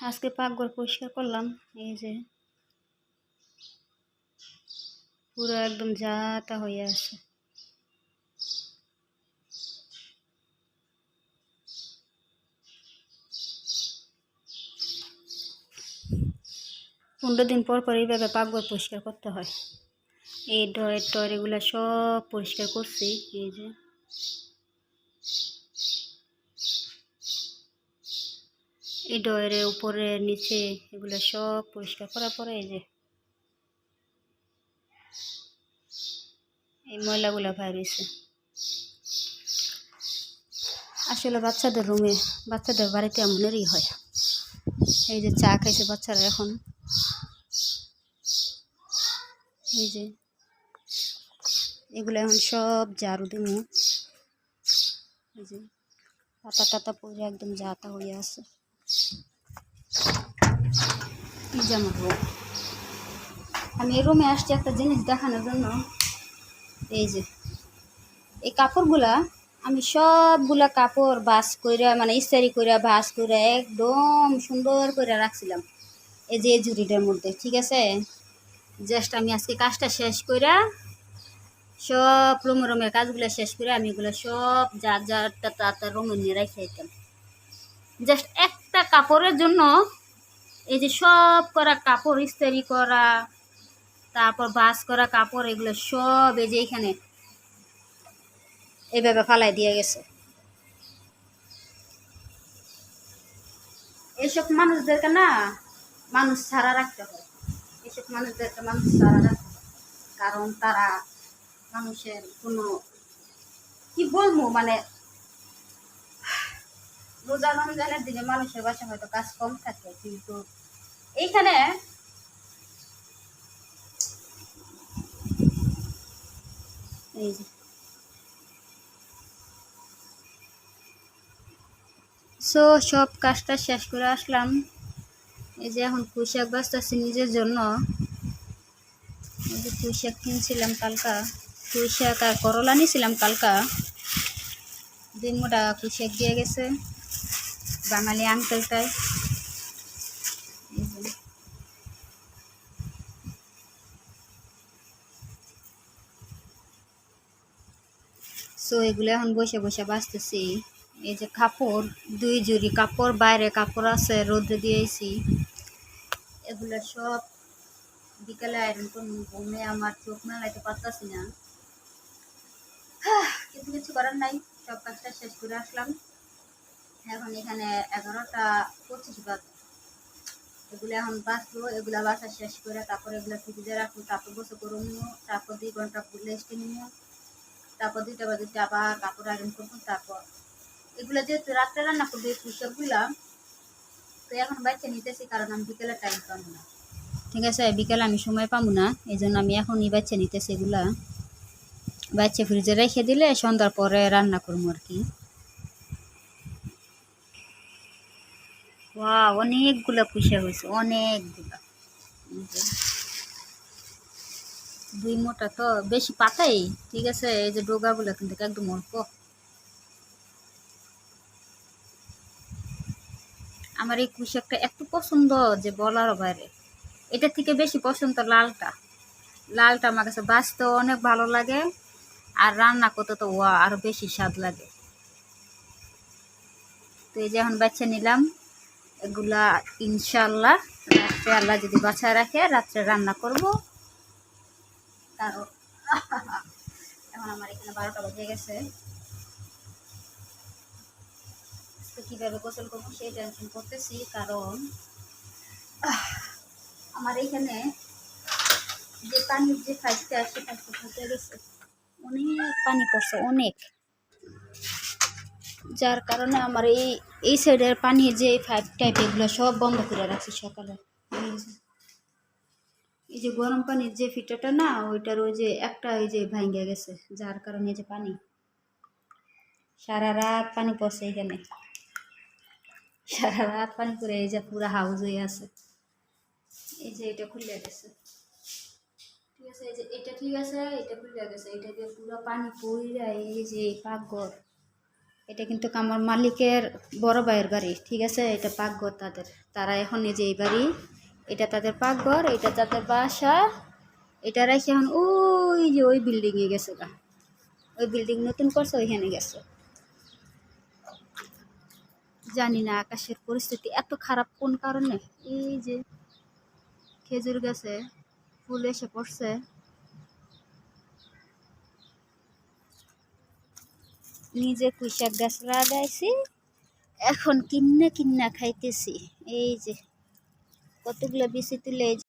আজকে পাকঘর পরিষ্কার করলাম, এই যে পুরো একদম যাতা হয়ে আছে। পনেরো দিন পর পর এইভাবে পাকঘর পরিষ্কার করতে হয়। এই ডয়ের টয়ের এগুলো সব পরিষ্কার করছি, এই যে। এই ডয়ের উপরে, নিচে এগুলো সব পরিষ্কার করার পরে এই যে এই ময়লাগুলো বাইর হয়েছে আসলে বাচ্চাদের রুমে বাচ্চাদের বাড়িতে এমনেরই হয়। এই যে চা খাইছে বাচ্চারা এখন। এই যে এগুলো এখন সব ঝাড়ু দিমু। এই যে পাতা টাতা পরে একদম যাতা হয়ে আছে। এই যে আমি এই রুমে আসছি একটা জিনিস দেখানোর জন্য। এই যে, এই কাপড়গুলা, আমি সবগুলা কাপড় বাস কইরা মানে ইস্তারি কইরা, বাস কইরা একদম সুন্দর করে রাখছিলাম। এই যে জুড়িটার মধ্যে, ঠিক আছে? জাস্ট আমি আজকে কাজটা শেষ কইরা, সব রুমে রুমের কাজগুলো শেষ করে আমি এগুলো সব যা যারটা তার রুমে নিয়ে রেখে দিতাম জাস্ট একটা কাপড়ের জন্য এই যে সব করা কাপড়, ইস্তারি করা, তারপর বাস করা কাপড়, এগুলো সব এই যে এখানে এইভাবে ফালাই দিয়ে গেছে। এইসব মানুষদেরকে না মানুষ ছাড়া রাখতে হয়। এইসব মানুষদেরকে মানুষ ছাড়া রাখতে কারণ তারা মানুষের কোনো কি বলব? মানে রোজা রমজানের দিনে মানুষের বাসা হয়তো কাজ কম থাকে, কিন্তু এইখানে সো সব কাজটা শেষ করে আসলাম। এই যে এখন পুঁইশাক বাঁচতেছি নিজের জন্য। এই যে পুঁইশাক কিনছিলাম কালকা। পুঁইশাক আর করলা নিয়েছিলাম কালকা। দুই মোটা পুঁইশাক দিয়ে গেছে। বাঙালি আঙ্কেলটাই সো এগুলো এখন বসে বসে বাঁচতেছি। এই যে কাপড়, দুই জুড়ি কাপড়, বাইরে কাপড় আছে, রোদ্রে দিয়েছি এগুলো সব বিকালে আয়রন করুন আমার চোখ মেলাইতে পারতাছি না। কিন্তু কিছু করার নাই, সব কাজটা শেষ করে আসলাম। এখন এখানে এগারোটা পঁচিশ বাদ এগুলো এখন বাঁচবো এগুলো বাসা শেষ করে তারপর এগুলো ফ্রিজে রাখব, তারপর বসে করুন তারপর দুই ঘণ্টা রেস্টে নিব, তারপর দুইটা বাজে আবার কাপড় আয়রন করব, তারপর। এগুলো যেহেতু রাত্রে রান্না করব এই পুষকগুলা তো এখন বাচ্চা নিতেছি কারণ আমি বিকেলে টাইম পাবো না। ঠিক আছে, বিকেলে আমি সময় পাবো না এই জন্য আমি এখনই বাচ্চা নিতেছি এগুলা। বাচ্চা ফ্রিজে রেখে দিলে সন্ধ্যার পরে রান্না করব আর কি। ওয়া অনেকগুলা পুষে হয়েছে, অনেকগুলা। দুই মোটা তো, বেশি পাতাই, ঠিক আছে? এই যে ডোগাগুলো কিন্তু একদম অল্প। আমার এই কুশাকটা এত পছন্দ যে বলার বাইরে। এটা থেকে বেশি পছন্দ লালটা। লালটা আমার কাছে বাঁচতে অনেক ভালো লাগে, আর রান্না করতে তো, ওয়া, আরও বেশি স্বাদ লাগে। তো এই যে এখন বাচ্চা নিলাম। এগুলা ইনশাল্লাহ রাত্রে আল্লাহ যদি বাছায় রাখে, রাত্রে রান্না করব। কারণ এখন আমার এখানে বারোটা বাজে গেছে। কীভাবে গোসল করব সেই টেনশন করতেছি, কারণ আমার এখানে যে পানির যে ফাইটটা সে গেছে। অনেক পানি পড়ছে, অনেক। যার কারণে আমার এই এই সাইডের পানি যে ফাইভ টাইপ এগুলো সব বন্ধ করে রাখছি সকালে। এই যে- গরম পানির যে ফিটাটা না, ওইটার ওই যে একটা ওই যে ভাঙ্গে গেছে, যার কারণে যে পানি। সারা রাত পানি পড়ছে এখানে। সারা রাত পানি করে এই যে পুরো হাউস হয়ে আছে। এই যে এটা খুলে গেছে। ঠিক আছে, এই যে এটা ঠিক আছে, এটা খুলে গেছে, এটা দিয়ে পুরো পানি পড়ে যায় এই যে পাকঘর। এটা কিন্তু আমার মালিকের বড় ভাইয়ের বাড়ি, ঠিক আছে? এটা পাকঘর তাদের। তারা এখন এই যে এই বাড়ি। এটা তাদের পাকঘর, এটা তাদের বাসা। এটা রেখে এখন ওই যে ওই বিল্ডিংয়ে গেছে গা। ওই বিল্ডিং নতুন করছে, ওইখানে গেছে। জানি না আকাশের পরিস্থিতি এত খারাপ কোন কারণে। এই যে খেজুর গাছে ফুল এসে পড়ছে। নিজে কুইশাক গাছ লাগাইছি এখন কিন্না কিন্না খাইতেছি। এই যে কতগুলো বিচি তুলে